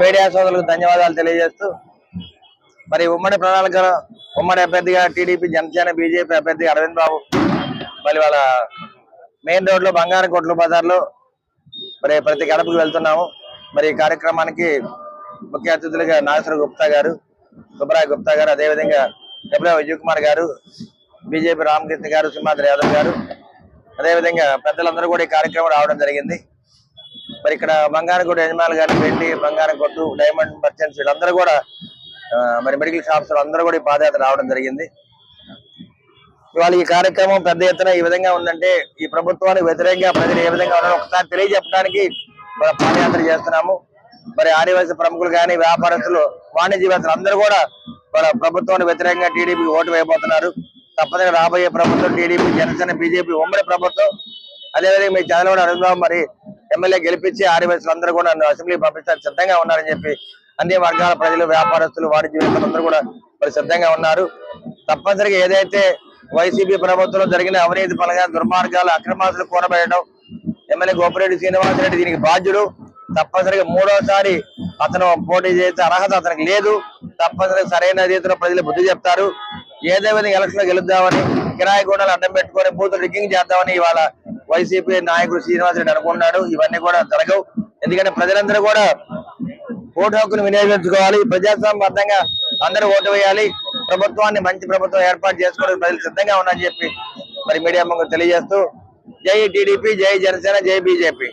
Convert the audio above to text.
Media సోదరులకు ధన్యవాదాలు తెలియజేస్తూ మరి ఉమ్మడి ప్రణాళిక ఉమ్మడి అభ్యర్థిగా టీడీపీ జనసేన బీజేపీ అభ్యర్థి అరవింద్ బాబు మరి వాళ్ళ మెయిన్ రోడ్లో బంగారం కొట్లు బజార్లో మరి ప్రతి గడపకు వెళ్తున్నాము. మరి ఈ కార్యక్రమానికి ముఖ్య అతిథులుగా నాగేశ్వర గుప్తా గారు సుబ్రాయ్ గుప్తా గారు అదేవిధంగా డబ్ల్యూ విజయ్ కుమార్ గారు బీజేపీ రామకృష్ణ గారు సింహాద్రి యాదవ్ గారు అదేవిధంగా పెద్దలందరూ కూడా ఈ కార్యక్రమం రావడం జరిగింది. మరి ఇక్కడ బంగారం కొట్టు యజమానులు గారి వెండి బంగారం కొట్టు డైమండ్ మర్చెంట్స్ వీళ్ళందరూ కూడా మరి మెడికల్ షాప్స్ అందరూ కూడా ఈ పాదయాత్ర రావడం జరిగింది. ఇవాళ ఈ కార్యక్రమం పెద్ద ఎత్తున ఈ విధంగా ఉందంటే ఈ ప్రభుత్వానికి వ్యతిరేకంగా ప్రజలు ఏ విధంగా ఉన్నారో ఒకసారి తెలియజెప్పడానికి మన పాదయాత్ర చేస్తున్నాము. మరి ఆదివాసీ ప్రముఖులు కానీ వ్యాపారస్తులు వాణిజ్యవేత్తలు అందరూ కూడా మన ప్రభుత్వానికి వ్యతిరేకంగా టీడీపీకి ఓటు వేయబోతున్నారు. తప్పనిసరిగా రాబోయే ప్రభుత్వం టీడీపీ జనసేన బీజేపీ ఉమ్మడి ప్రభుత్వం. అదేవిధంగా మీ చంద్రబాబు అరవింద్ మరి ఎమ్మెల్యే గెలిపించి ఆదివాసులు అందరూ కూడా నన్ను అసెంబ్లీ పంపించడానికి సిద్ధంగా ఉన్నారని చెప్పి అన్ని వర్గాల ప్రజలు వ్యాపారస్తులు వాణిజ్యవేత్తలు అందరూ కూడా మరి సిద్ధంగా ఉన్నారు. తప్పనిసరిగా ఏదైతే వైసీపీ ప్రభుత్వంలో జరిగిన అవినీతి పరంగా దుర్మార్గాలు అక్రమాసులు కూరబెట్టడం ఎమ్మెల్యే గోపిరెడ్డి శ్రీనివాసరెడ్డి దీనికి బాధ్యుడు. తప్పనిసరిగా మూడోసారి అతను పోటీ చేసే అర్హత అతనికి లేదు. తప్పనిసరిగా సరైన రీతిలో ప్రజలు బుద్ధి చెప్తారు. ఏదే విధంగా ఎలక్షన్లో గెలుద్దామని కిరాయి గోడలు అడ్డం పెట్టుకొని బూత్ రిగ్గింగ్ చేద్దామని ఇవాళ వైసీపీ నాయకుడు శ్రీనివాసరెడ్డి అనుకున్నాడు. ఇవన్నీ కూడా జరగవు. ఎందుకంటే ప్రజలందరూ కూడా ఓటు హక్కును వినియోగించుకోవాలి. ప్రజాస్వామ్యబద్ధంగా అందరూ ఓటు వేయాలి. ప్రభుత్వాన్ని మంచి ప్రభుత్వం ఏర్పాటు చేసుకోవడానికి ప్రజలు సిద్ధంగా ఉన్నారని చెప్పి మరి మీడియా ముందు తెలియజేస్తూ జై టీడీపీ జై జనసేన జై బీజేపీ.